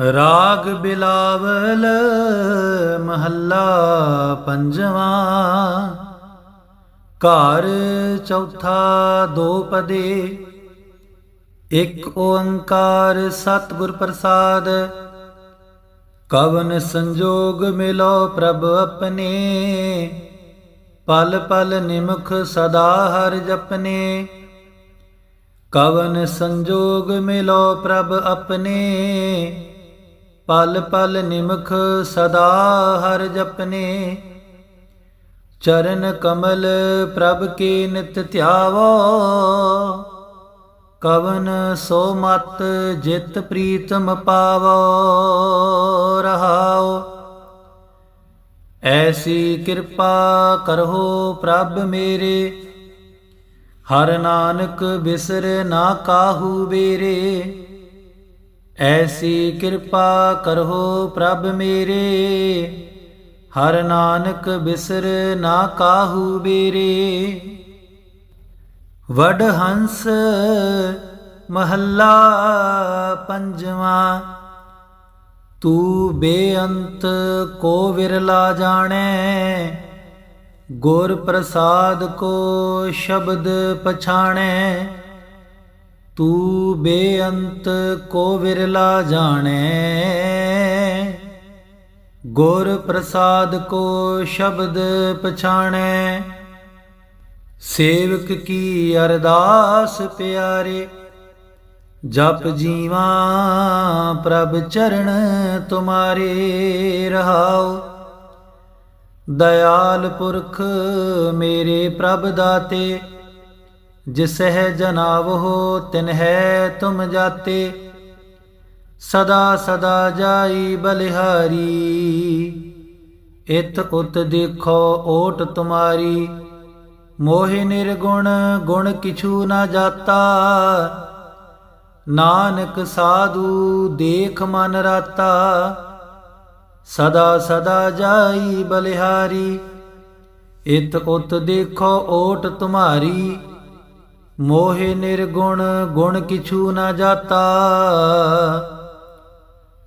ਰਾਗ ਬਿਲਾਵਲ ਮਹੱਲਾ ਪੰਜਵਾਂ। ਘਰ ਚੌਥਾ ਦੋ ਪਦੇ। ਇੱਕ ਓੰਕਾਰ ਸਤਿਗੁਰ ਪ੍ਰਸਾਦ। ਕਵਨ ਸੰਜੋਗ ਮਿਲੋ ਪ੍ਰਭ ਆਪਣੇ। ਪਲ ਪਲ ਨਿਮਖ ਸਦਾ ਹਰ ਜਪਨੇ। ਕਵਨ ਸੰਜੋਗ ਮਿਲੋ ਪ੍ਰਭ ਆਪਣੇ। ਪਲ ਪਲ ਨਿਮਖ ਸਦਾ ਹਰ ਜਪਨੇ। ਚਰਨ ਕਮਲ ਪ੍ਰਭ ਕੀ ਨਿਤ ਧਿਆਵੋ। ਕਵਨ ਸੋ ਮਤ ਜਿਤ ਪ੍ਰੀਤਮ ਪਾਵੋ ਰਹਾਓ ਐਸੀ ਕਿਰਪਾ ਕਰੋ ਪ੍ਰਭ ਮੇਰੇ। ਹਰ ਨਾਨਕ ਬਿਸਰ ਨਾ ਕਾਹੂ ਬੇਰੇ। ਐਸੀ ਕਿਰਪਾ ਕਰੋ ਪ੍ਰਭ ਮੇਰੇ। ਹਰ ਨਾਨਕ ਬਿਸਰ ਨਾ ਕਾਹੂ ਬੇਰੇ। ਵਡ ਹੰਸ ਮਹੱਲਾ ਪੰਜਵਾਂ। ਤੂੰ ਬੇਅੰਤ ਕੋ ਵਿਰਲਾ ਜਾਣੈ। ਗੁਰ ਪ੍ਰਸਾਦ ਕੋ ਸ਼ਬਦ ਪਛਾਣੈ। ਤੂੰ ਬੇਅੰਤ ਕੋ ਵਿਰਲਾ ਜਾਣੈ। ਗੁਰ ਪ੍ਰਸਾਦ ਕੋ ਸ਼ਬਦ ਪਛਾਣੈ। ਸੇਵਕ ਕੀ ਅਰਦਾਸ ਪਿਆਰੇ। ਜਪ ਜੀਵਾ ਪ੍ਰਭ ਚਰਨ ਤੁਮਾਰੇ ਰਹਾਓ ਦਇਆਲ ਪੁਰਖ ਮੇਰੇ ਪ੍ਰਭ ਦਾਤੇ। ਜਿਸਹਿ ਜਨਾਵੋ ਤਿਨਹਿ ਤੁਮ ਜਾਤੇ। ਸਦਾ ਸਦਾ ਜਾਈ ਬਲਿਹਾਰੀ। ਇਤ ਉਤ ਦੇਖੋ ਓਟ ਤੁਮਾਰੀ। ਮੋਹਿ ਨਿਰਗੁਣ, ਗੁਣ ਕਿਛੂ ਨਾ ਜਾਤਾ। ਨਾਨਕ ਸਾਧੂ ਦੇਖ ਮਨ ਰਾਤਾ। ਸਦਾ ਸਦਾ ਜਾਈ ਬਲਿਹਾਰੀ। ਇਤ ਉਤ ਦੇਖੋ ਓਟ ਤੁਮਾਰੀ। ਮੋਹਿ ਨਿਰਗੁਣ ਗੁਣ ਕਿਛੂ ਨਾ ਜਾਤਾ।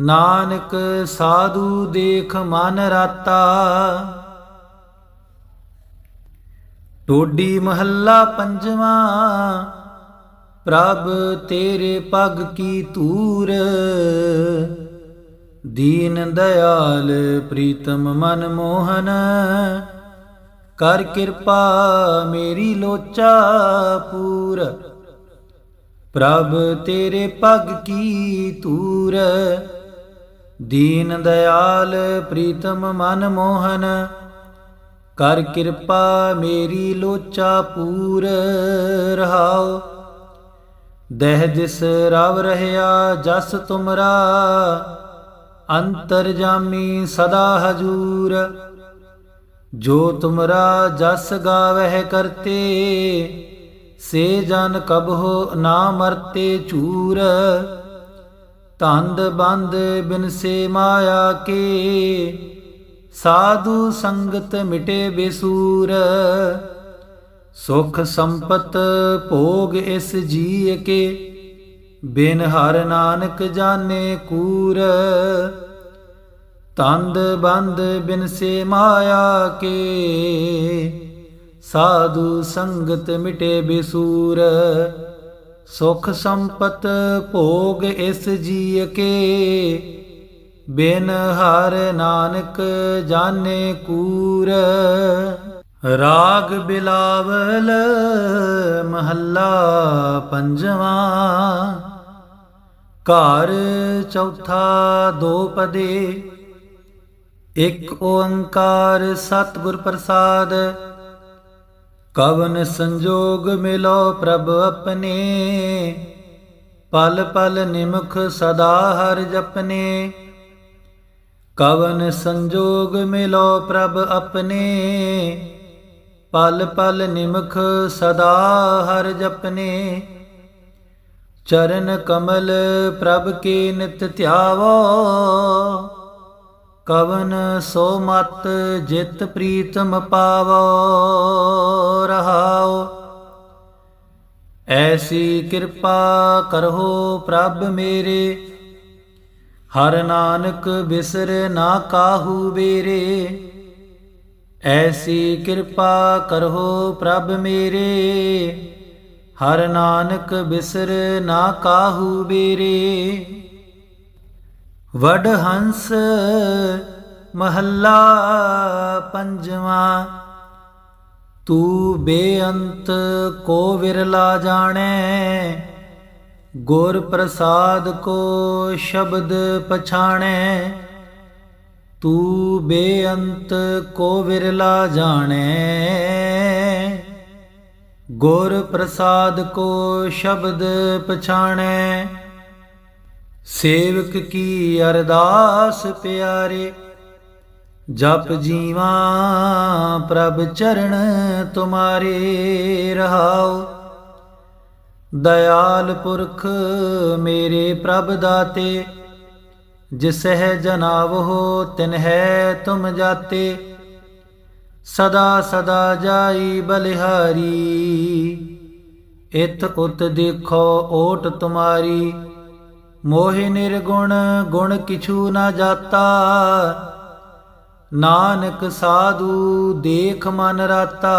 ਨਾਨਕ ਸਾਧੂ ਦੇਖ ਮਨ ਰਾਤਾ। ਟੋਡੀ ਮਹੱਲਾ ਪੰਜਵਾਂ, ਪ੍ਰਭ ਤੇਰੇ ਪਗ ਕੀ ਧੂਰ। ਦੀਨ ਦਇਆਲ ਪ੍ਰੀਤਮ ਮਨ ਮੋਹਨ। ਕਰ ਕਿਰਪਾ ਮੇਰੀ ਲੋਚਾ ਪੂਰ। ਪ੍ਰਭ ਤੇਰੇ ਪਗ ਕੀ ਤੂਰ। ਦੀਨ ਦਇਆਲ ਪ੍ਰੀਤਮ ਮਨ ਮੋਹਨ। ਕਰ ਕਿਰਪਾ ਮੇਰੀ ਲੋਚਾ ਪੂਰ ਰਹਾਓ ਦਹਿ ਜਿਸ ਰਵ ਰਹਿਆ ਜਸ ਤੁਮਰਾ। ਅੰਤਰ ਜਾਮੀ ਸਦਾ ਹਜੂਰ। ਜੋ ਤੁਮਰਾ ਜਸ ਗਾਵਹਿ ਕਰਤੇ, ਸੇ ਜਨ ਕਬਹੁ ਨਾ ਮਰਤੇ ਚੂਰ। ਤੰਦ ਬੰਦ ਬਿਨ ਸੇ ਮਾਇਆ ਕੇ, ਸਾਧੂ ਸੰਗਤ ਮਿਟੇ ਬੇਸੂਰ। ਸੁਖ ਸੰਪਤ ਭੋਗ ਇਸ ਜੀਅ ਕੇ, ਬਿਨ ਹਰ ਨਾਨਕ ਜਾਣੇ ਕੂਰ। ਤੰਦ ਬੰਦ ਬਿਨ ਸੇ ਮਾਇਆ ਕੇ। ਸਾਧੂ ਸੰਗਤ ਮਿਟੇ ਬਿਸੂਰ। ਸੁਖ ਸੰਪਤ ਭੋਗ ਇਸ ਜੀ ਕੇ। ਬਿਨ ਹਰ ਨਾਨਕ ਜਾਣੇ ਕੂਰ। ਰਾਗ ਬਿਲਾਵਲ ਮਹੱਲਾ ਪੰਜਵਾਂ। ਘਰ ਚੌਥਾ ਦੋ ਪਦੇ। ਇਕ ਓੰਕਾਰ ਸਤਿਗੁਰ ਪ੍ਰਸਾਦ, ਕਵਨ ਸੰਜੋਗ ਮਿਲੋ ਪ੍ਰਭ ਆਪਣੇ। ਪਲ ਪਲ ਨਿਮਖ ਸਦਾ ਹਰ ਜਪਨੇ, ਕਵਨ ਸੰਜੋਗ ਮਿਲੋ ਪ੍ਰਭ ਆਪਣੇ। ਪਲ ਪਲ ਨਿਮਖ ਸਦਾ ਹਰ ਜਪਨੇ, ਚਰਨ ਕਮਲ ਪ੍ਰਭ ਕੀ ਨਿਤ ਧਿਆਵੋ। ਕਵਨ ਸੋ ਮਤ ਜਿਤ ਪ੍ਰੀਤਮ ਪਾਵੋ, ਰਹਾਓ। ਐਸੀ ਕਿਰਪਾ ਕਰੋ ਪ੍ਰਭ ਮੇਰੇ, ਹਰ ਨਾਨਕ ਬਿਸਰ ਨਾ ਕਾਹੂ ਬੇਰੇ। ਐਸੀ ਕਿਰਪਾ ਕਰਹੋ ਪ੍ਰਭ ਮੇਰੇ, ਹਰ ਨਾਨਕ ਬਿਸਰ ਨਾ ਕਾਹੂ ਬੇਰੇ। ਵਡ ਹੰਸ ਮਹੱਲਾ ਪੰਜਵਾਂ, ਤੂੰ ਬੇਅੰਤ ਕੋ ਵਿਰਲਾ ਜਾਣੈ, ਗੁਰ ਪ੍ਰਸਾਦ ਕੋ ਸ਼ਬਦ ਪਛਾਣੈ। ਤੂੰ ਬੇਅੰਤ ਕੋ ਵਿਰਲਾ ਜਾਣੈ, ਗੁਰ ਪ੍ਰਸਾਦ ਕੋ ਸ਼ਬਦ ਪਛਾਣੈ। ਸੇਵਕ ਕੀ ਅਰਦਾਸ ਪਿਆਰੇ? ਜਪ ਜੀਵਾ ਪ੍ਰਭ ਚਰਨ ਤੁਮਾਰੇ ਰਹਾਓ। ਦਇਆਲ ਪੁਰਖ ਮੇਰੇ ਪ੍ਰਭ ਦਾਤੇ, ਜਿਸ ਜਿਸਹਿ ਜਨਾਵੋ ਤਿਨਹਿ ਤੁਮ ਜਾਤੇ। ਸਦਾ ਸਦਾ ਜਾਈ ਬਲਿਹਾਰੀ, ਇਤ ਉਤ ਦੇਖੋ ਓਟ ਤੁਮਾਰੀ। ਮੋਹਿ ਨਿਰਗੁਣ ਗੁਣ ਕਿਛੂ ਨਾ ਜਾਤਾ। ਨਾਨਕ ਸਾਧੂ ਦੇਖ ਮਨ ਰਾਤਾ।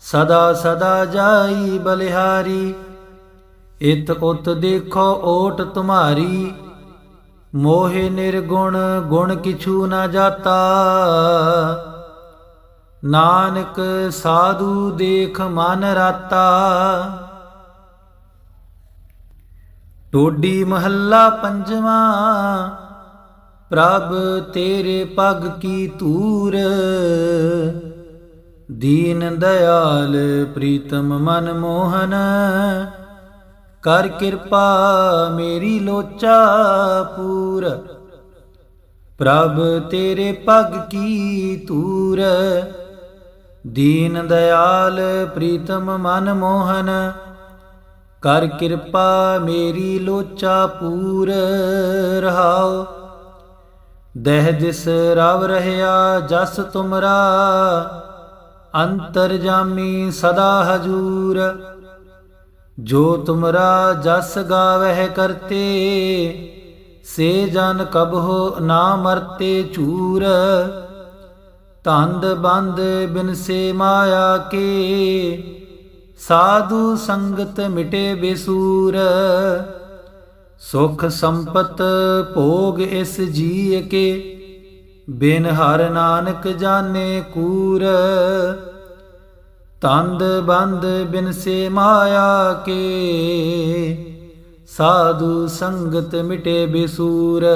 ਸਦਾ ਸਦਾ ਜਾਈ ਬਲਿਹਾਰੀ। ਇਤ ਉਤ ਦੇਖੋ ਓਟ ਤੁਮਾਰੀ। ਮੋਹਿ ਨਿਰਗੁਣ ਗੁਣ ਕਿਛੂ ਨਾ ਜਾਤਾ। ਨਾਨਕ ਸਾਧੂ ਦੇਖ ਮਨ ਰਾਤਾ। ਟੋਡੀ ਮਹੱਲਾ ਪੰਜਵਾਂ, ਪ੍ਰਭ ਤੇਰੇ ਪਗ ਕੀ ਤੂਰ ਦੀਨ ਦਇਆਲ ਪ੍ਰੀਤਮ ਮਨ ਮੋਹਨ, ਕਰ ਕਿਰਪਾ ਮੇਰੀ ਲੋਚਾ ਪੂਰ। ਪ੍ਰਭ ਤੇਰੇ ਪਗ ਕੀ ਤੂਰ ਦੀਨ ਦਇਆਲ ਪ੍ਰੀਤਮ ਮਨ ਮੋਹਨ ਕਰ ਕਿਰਪਾ ਮੇਰੀ ਲੋਚਾ ਪੂਰ ਰਹਾਓ। ਦਹਿ ਦਿਸ ਰਵ ਰਹਿਆ, ਜਸ ਤੁਮਰਾ, ਅੰਤਰ ਜਾਮੀ ਸਦਾ ਹਜੂਰ। ਜੋ ਤੁਮਰਾ ਜਸ ਗਾਵਹਿ ਕਰਤੇ, ਸੇ ਜਨ ਕਬਹੁ ਨਾ ਮਰਤੇ ਚੂਰ। ਤੰਦ ਬੰਦ ਬਿਨ ਸੇ ਮਾਇਆ ਕੇ ਸਾਧੂ ਸੰਗਤ ਮਿਟੇ ਬੇਸੂਰ, ਸੁਖ ਸੰਪਤ ਭੋਗ ਇਸ ਜੀ ਕੇ, ਬਿਨ ਹਰ ਨਾਨਕ ਜਾਣੇ ਕੂਰ। ਤੰਦ ਬੰਦ ਬਿਨ ਸੇ ਮਾਇਆ ਕੇ, ਸਾਧੂ ਸੰਗਤ ਮਿਟੇ ਬੇਸੂਰ,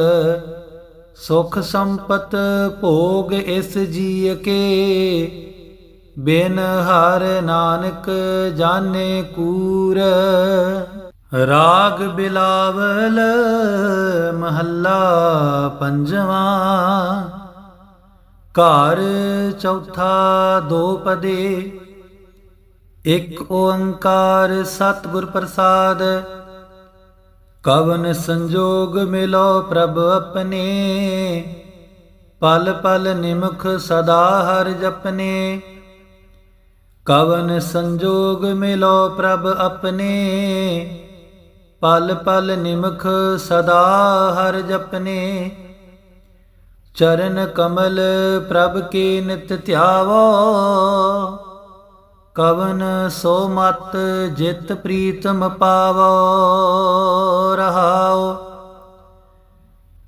ਸੁਖ ਸੰਪਤ ਭੋਗ ਇਸ ਜੀ ਕੇ। ਬਿਨ ਹਰ ਨਾਨਕ ਜਾਣੇ ਕੂਰ। ਰਾਗ ਬਿਲਾਵਲ ਮਹੱਲਾ ਪੰਜਵਾਂ। ਘਰ ਚੌਥਾ ਦੋ ਪਦੇ। ਇੱਕ ਓੰਕਾਰ ਸਤਿਗੁਰ ਪ੍ਰਸਾਦ। ਕਵਨ ਸੰਜੋਗ ਮਿਲੋ ਪ੍ਰਭ ਆਪਣੇ। ਪਲ ਪਲ ਨਿਮਖ ਸਦਾ ਹਰ ਜਪਨੇ। ਕਵਨ ਸੰਜੋਗ ਮਿਲੋ ਪ੍ਰਭ ਆਪਣੇ। ਪਲ ਪਲ ਨਿਮਖ ਸਦਾ ਹਰ ਜਪਨੇ। ਚਰਨ ਕਮਲ ਪ੍ਰਭ ਕੀ ਨਿਤ ਧਿਆਵੋ। ਕਵਨ ਸੋ ਮਤ ਜਿਤ ਪ੍ਰੀਤਮ ਪਾਵੋ ਰਹਾਓ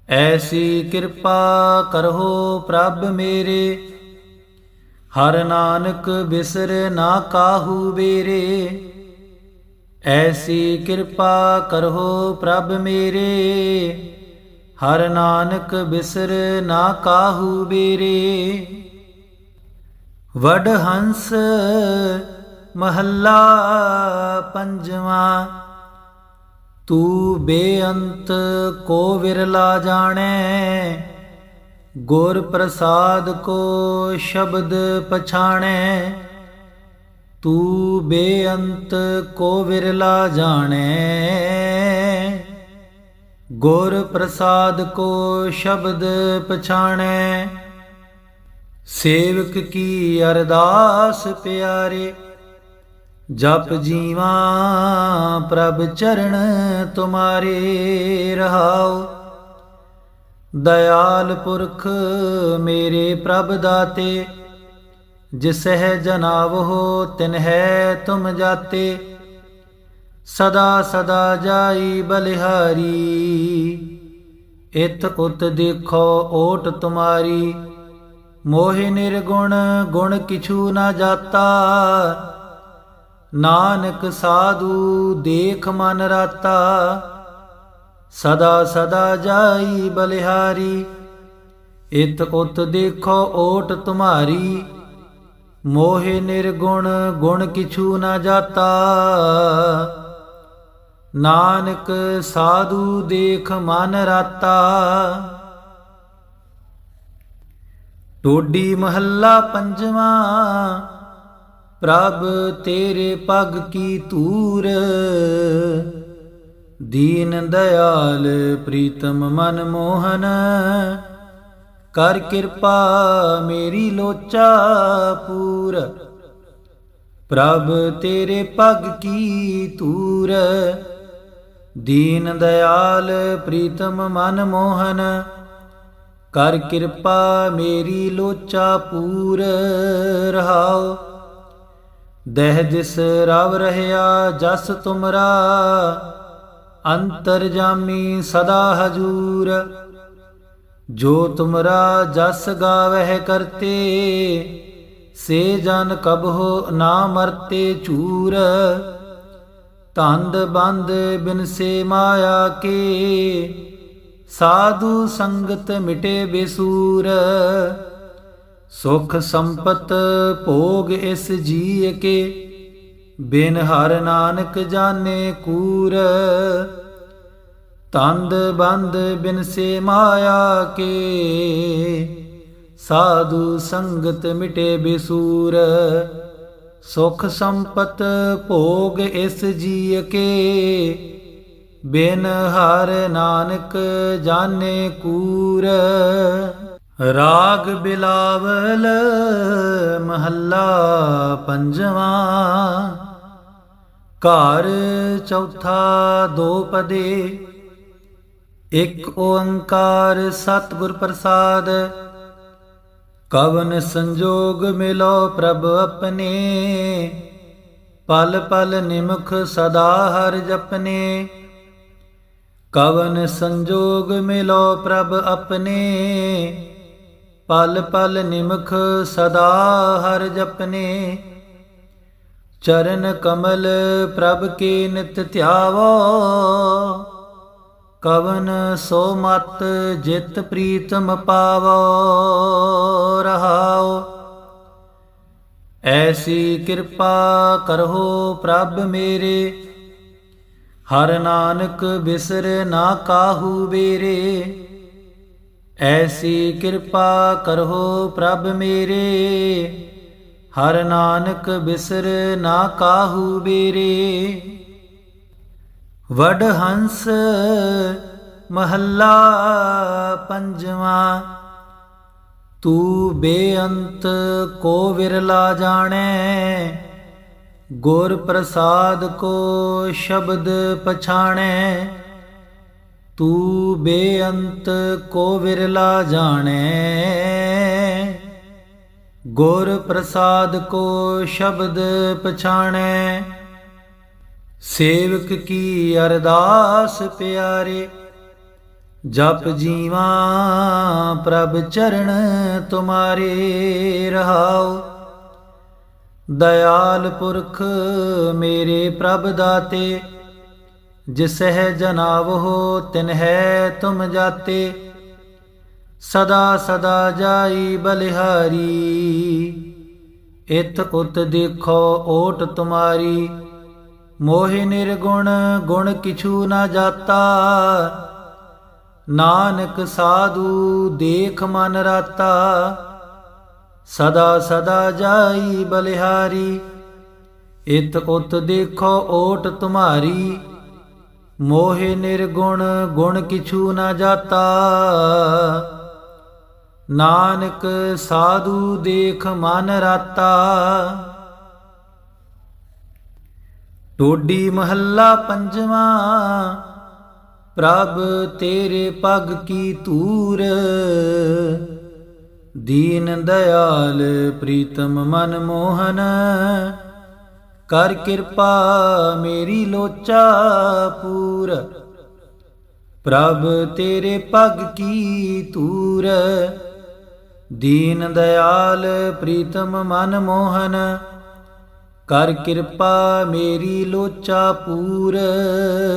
ਐਸੀ ਕਿਰਪਾ ਕਰੋ ਪ੍ਰਭ ਮੇਰੇ। ਹਰ ਨਾਨਕ ਬਿਸਰ ਨਾ ਕਾਹੂ ਬੇਰੇ। ਐਸੀ ਕਿਰਪਾ ਕਰੋ ਪ੍ਰਭ ਮੇਰੇ। ਹਰ ਨਾਨਕ ਬਿਸਰ ਨਾ ਕਾਹੂ ਬੇਰੇ। ਵਡ ਹੰਸ ਮਹੱਲਾ ਪੰਜਵਾਂ। ਤੂੰ ਬੇਅੰਤ ਕੋ ਵਿਰਲਾ ਜਾਣੈ। ਗੁਰ ਪ੍ਰਸਾਦ ਕੋ ਸ਼ਬਦ ਪਛਾਣੈ, ਤੂੰ ਬੇਅੰਤ ਕੋ ਵਿਰਲਾ ਜਾਣੈ। ਗੁਰ ਪ੍ਰਸਾਦ ਕੋ ਸ਼ਬਦ ਪਛਾਣੈ, ਸੇਵਕ ਕੀ ਅਰਦਾਸ ਪਿਆਰੇ, ਜਪ ਜੀਵਾ ਪ੍ਰਭ ਚਰਨ ਤੁਮਾਰੇ ਰਹਾਓ ਦਇਆਲ ਪੁਰਖ ਮੇਰੇ ਪ੍ਰਭ ਦਾਤੇ ਜਿਸਹਿ ਜਨਾਵਹੁ ਤਿਨਹਿ ਤੁਮ ਜਾਤੇ, ਸਦਾ ਸਦਾ ਜਾਈ ਬਲਿਹਾਰੀ। ਇਤ ਉਤ ਦੇਖੋ ਓਟ ਤੁਮਾਰੀ, ਮੋਹਿ ਨਿਰਗੁਣ ਗੁਣ ਕਿਛੂ ਨਾ ਜਾਤਾ। ਨਾਨਕ ਸਾਧੂ ਦੇਖ ਮਨ ਰਾਤਾ ਸਦਾ ਸਦਾ ਜਾਈ ਬਲਿਹਾਰੀ, ਇਤ ਉਤ ਦੇਖੋ ਓਟ ਤੁਮਾਰੀ, ਮੋਹਿ ਨਿਰਗੁਣ ਗੁਣ ਕਿਛੂ ਨਾ ਜਾਤਾ। ਨਾਨਕ ਸਾਧੂ ਦੇਖ ਮਨ ਰਾਤਾ। ਟੋਡੀ ਮਹੱਲਾ ਪੰਜਵਾਂ, ਪ੍ਰਭ ਤੇਰੇ ਪਗ ਕੀ ਤੂਰ ਦੀਨ ਦਇਆਲ ਪ੍ਰੀਤਮ ਮਨ ਮੋਹਨ, ਕਰ ਕਿਰਪਾ ਮੇਰੀ ਲੋਚਾ ਪੂਰ। ਪ੍ਰਭ ਤੇਰੇ ਪਗ ਕੀ ਤੂਰ। ਦੀਨ ਦਇਆਲ ਪ੍ਰੀਤਮ ਮਨ ਮੋਹਨ, ਕਰ ਕਿਰਪਾ ਮੇਰੀ ਲੋਚਾ ਪੂਰ। ਰਹਾਓ ਦਹਿ ਜਿਸ ਰਵ ਰਹਿਆ ਜਸ ਤੁਮਰਾ ਅੰਤਰ ਜਾਮੀ ਸਦਾ ਹਜੂਰ। ਜੋ ਤੁਮਰਾ ਜਸ ਗਾਵਹਿ ਕਰਤੇ, ਸੇ ਜਨ ਕਬਹੁ ਨਾ ਮਰਤੇ ਚੂਰ। ਤੰਦ ਬੰਦ ਬਿਨ ਸੇ ਮਾਇਆ ਕੇ, ਸਾਧੂ ਸੰਗਤ ਮਿਟੇ ਬੇਸੂਰ। ਸੁਖ ਸੰਪਤ ਭੋਗ ਇਸ ਜੀ ਕੇ ਬਿਨ ਹਰ ਨਾਨਕ ਜਾਣੇ ਕੂਰ, ਤੰਦ ਬੰਦ ਬਿਨ ਸੇ ਮਾਇਆ ਕੇ, ਸਾਧੂ ਸੰਗਤ ਮਿਟੇ ਬਿਸੂਰ, ਸੁਖ ਸੰਪਤ ਭੋਗ ਇਸ ਜੀਅ ਕੇ ਬਿਨ ਹਰ ਨਾਨਕ ਜਾਣੇ ਕੂਰ। ਰਾਗ ਬਿਲਾਵਲ ਮਹੱਲਾ ਪੰਜਵਾਂ ਘਰ ਚੌਥਾ ਦੋ ਪਦੇ, ਇੱਕ ਓੰਕਾਰ ਸਤਿਗੁਰ ਪ੍ਰਸਾਦ। ਕਵਨ ਸੰਜੋਗ ਮਿਲੋ ਪ੍ਰਭ ਆਪਣੇ, ਪਲ ਪਲ ਨਿਮਖ ਸਦਾ ਹਰ ਜਪਨੇ। ਕਵਨ ਸੰਜੋਗ ਮਿਲੋ ਪ੍ਰਭ ਆਪਣੇ, ਪਲ ਪਲ ਨਿਮਖ ਸਦਾ ਹਰ ਜਪਨੇ। ਚਰਨ ਕਮਲ ਪ੍ਰਭ ਕੇ ਨਿਤ ਧਿਆਵੋ? ਕਵਨ ਸੋ ਮਤ ਜਿਤ ਪ੍ਰੀਤਮ ਪਾਵੋ ਰਹਾਓ ਐਸੀ ਕਿਰਪਾ ਕਰਹੋ ਪ੍ਰਭ ਮੇਰੇ, ਹਰ ਨਾਨਕ ਬਿਸਰ ਨਾ ਕਾਹੂ ਬੇਰੇ। ਐਸੀ ਕਿਰਪਾ ਕਰਹੋ ਪ੍ਰਭ ਮੇਰੇ ਹਰ ਨਾਨਕ ਬਿਸਰ ਨਾ ਕਾਹੂ ਬੇਰੇ। ਵਡ ਹੰਸ ਮਹੱਲਾ ਪੰਜਵਾਂ। ਤੂੰ ਬੇਅੰਤ ਕੋ ਵਿਰਲਾ ਜਾਣੈ। ਗੁਰ ਪ੍ਰਸਾਦ ਕੋ ਸ਼ਬਦ ਪਛਾਣੈ। ਤੂੰ ਬੇਅੰਤ ਕੋ ਵਿਰਲਾ ਜਾਣੈ। ਗੁਰ ਪ੍ਰਸਾਦ ਕੋ ਸ਼ਬਦ ਪਛਾਣੈ। ਸੇਵਕ ਕੀ ਅਰਦਾਸ ਪਿਆਰੇ ਜਪ ਜੀਵਾ ਪ੍ਰਭ ਚਰਨ ਤੁਮਾਰੇ ਰਹਾਉ। ਦਇਆਲ ਪੁਰਖ ਮੇਰੇ ਪ੍ਰਭ ਦਾਤੇ ਜਿਸਹਿ ਜਨਾਵਹੁ ਤਿਨਹਿ ਤੁਮ ਜਾਤੇ। ਸਦਾ ਸਦਾ ਜਾਈ ਬਲਿਹਾਰੀ। ਇਤ ਉਤ ਦੇਖੋ ਓਟ ਤੁਮਾਰੀ। ਮੋਹਿ ਨਿਰਗੁਣ ਗੁਣ ਕਿਛੂ ਨਾ ਜਾਤਾ। ਨਾਨਕ ਸਾਧੂ ਦੇਖ ਮਨ ਰਾਤਾ। ਸਦਾ ਸਦਾ ਜਾਈ ਬਲਿਹਾਰੀ। ਇਤ ਉਤ ਦੇਖੋ ਓਟ ਤੁਮਾਰੀ। ਮੋਹਿ ਨਿਰਗੁਣ ਗੁਣ ਕਿਛੂ ਨਾ ਜਾਤਾ। ਨਾਨਕ ਸਾਧੂ ਦੇਖ ਮਨ ਰਾਤਾ। ਟੋਡੀ ਮਹੱਲਾ ਪੰਜਵਾਂ, ਪ੍ਰਭ ਤੇਰੇ ਪਗ ਕੀ ਤੂਰ ਦੀਨ ਦਇਆਲ ਪ੍ਰੀਤਮ ਮਨ ਮੋਹਨ। ਕਰ ਕਿਰਪਾ ਮੇਰੀ ਲੋਚਾ ਪੂਰ। ਪ੍ਰਭ ਤੇਰੇ ਪਗ ਕੀ ਤੂਰ ਦੀਨ ਦਇਆਲ ਪ੍ਰੀਤਮ ਮਨ ਮੋਹਨ, ਕਰ ਕਿਰਪਾ ਮੇਰੀ ਲੋਚਾ ਪੂਰ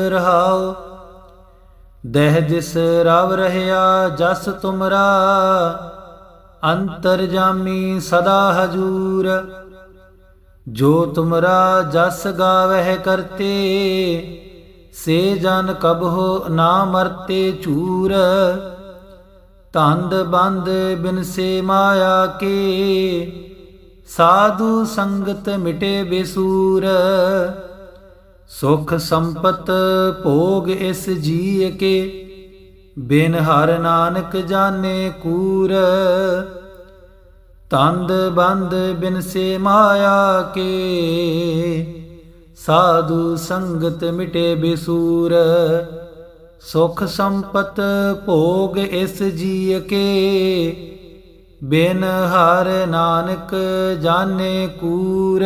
ਰਹਾਓ ਦਹਿ ਜਿਸ ਰਵ ਰਹਿਆ ਜਸ ਤੁਮਰਾ, ਅੰਤਰ ਜਾਮੀ ਸਦਾ ਹਜੂਰ। ਜੋ ਤੁਮਰਾ ਜਸ ਗਾਵਹਿ ਕਰਤੇ, ਸੇ ਜਨ ਕਬਹੁ ਨਾ ਮਰਤੇ ਚੂਰ। ਤੰਦ ਬੰਦ ਬਿਨਸੇ ਮਾਇਆ ਕੇ, ਸਾਧੂ ਸੰਗਤ ਮਿਟੇ ਬੇਸੂਰ। ਸੁਖ ਸੰਪਤ ਭੋਗ ਇਸ ਜੀ ਕੇ, ਬਿਨ ਹਰ ਨਾਨਕ ਜਾਣੇ ਕੂਰ। ਤੰਦ ਬੰਦ ਬਿਨਸੇ ਮਾਇਆ ਕੇ, ਸਾਧੂ ਸੰਗਤ ਮਿਟੇ ਬੇਸੂਰ। ਸੁਖ ਸੰਪਤ ਭੋਗ ਇਸ ਜੀਅ ਕੇ ਬਿਨ ਹਰ ਨਾਨਕ ਜਾਣੇ ਕੂਰ।